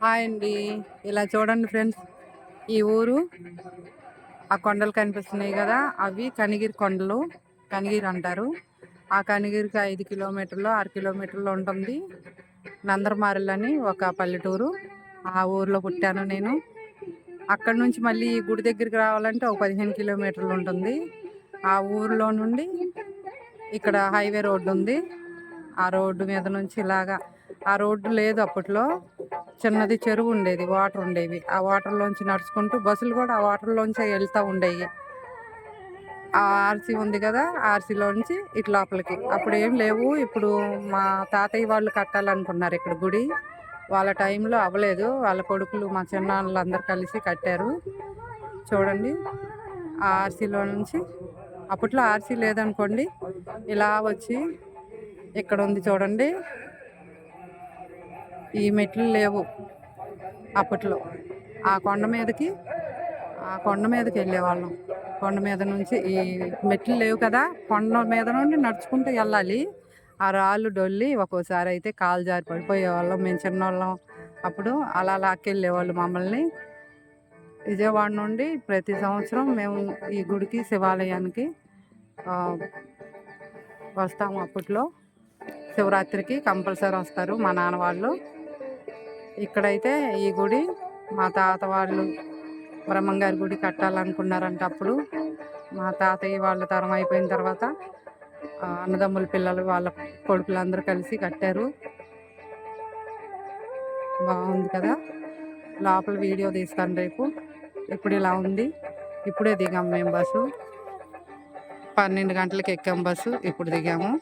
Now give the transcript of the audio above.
Hi అండి. ఇలా చూడండి ఫ్రెండ్స్ ఈ ఊరు ఆ కొండలు కనిపిస్తున్నాయి కదా అవి కనిగిరి కొండలు కనిగిరి అంటారు. ఆ కనిగిరికి ఐదు కిలోమీటర్లు ఆరు కిలోమీటర్లు ఉంటుంది నందరమారులు అని ఒక పల్లెటూరు. ఆ ఊర్లో పుట్టాను నేను. అక్కడ నుంచి మళ్ళీ ఈ గుడి దగ్గరికి రావాలంటే ఒక పదిహేను కిలోమీటర్లు ఉంటుంది. ఆ ఊర్లో నుండి ఇక్కడ హైవే రోడ్డు ఉంది. ఆ రోడ్డు మీద నుంచి ఇలాగా ఆ రోడ్డు లేదు అప్పట్లో. చిన్నది చెరువు ఉండేది వాటర్ ఉండేవి. ఆ వాటర్లోంచి నడుచుకుంటూ బస్సులు కూడా ఆ వాటర్లోంచి వెళ్తూ ఉండేవి. ఆ ఆర్సీ ఉంది కదా ఆర్సీలోంచి ఇటు లోపలికి. అప్పుడు ఏం లేవు. ఇప్పుడు మా తాతయ్య వాళ్ళు కట్టాలనుకున్నారు ఇక్కడ గుడి. వాళ్ళ టైంలో అవ్వలేదు. వాళ్ళ కొడుకులు మా చిన్నాన్నలు అందరు కలిసి కట్టారు. చూడండి. ఆ ఆర్సీలో నుంచి అప్పట్లో ఆర్సీ లేదనుకోండి ఇలా వచ్చి ఇక్కడ ఉంది చూడండి. ఈ మెట్లు లేవు అప్పట్లో. ఆ కొండ మీదకి ఆ కొండ మీదకి వెళ్ళేవాళ్ళం. కొండ మీద నుంచి ఈ మెట్లు లేవు కదా కొండ మీద నుండి నడుచుకుంటూ వెళ్ళాలి. ఆ రాళ్ళు డొల్లి ఒక్కోసారి అయితే కాలు జారి పడిపోయేవాళ్ళం. మేము చిన్నవాళ్ళం అప్పుడు అలా లాక్కెళ్ళేవాళ్ళు మమ్మల్ని. విజయవాడ నుండి ప్రతి సంవత్సరం మేము ఈ గుడికి శివాలయానికి వస్తాము అప్పట్లో. శివరాత్రికి కంపల్సరీ వస్తారు మా నాన్న వాళ్ళు. ఇక్కడైతే ఈ గుడి మా తాత వాళ్ళు బ్రహ్మంగారి గుడి కట్టాలనుకున్నారంట అప్పుడు. మా తాతయ్య వాళ్ళ తరం అయిపోయిన తర్వాత అన్నదమ్ముల పిల్లలు వాళ్ళ కొడుకులందరూ కలిసి కట్టారు. బాగుంది కదా? లోపల వీడియో తీస్తాను రేపు. ఇప్పుడు ఇలా ఉంది. ఇప్పుడే దిగాము మేము బస్సు. పన్నెండు గంటలకు ఎక్కాం బస్సు. ఇప్పుడు దిగాము.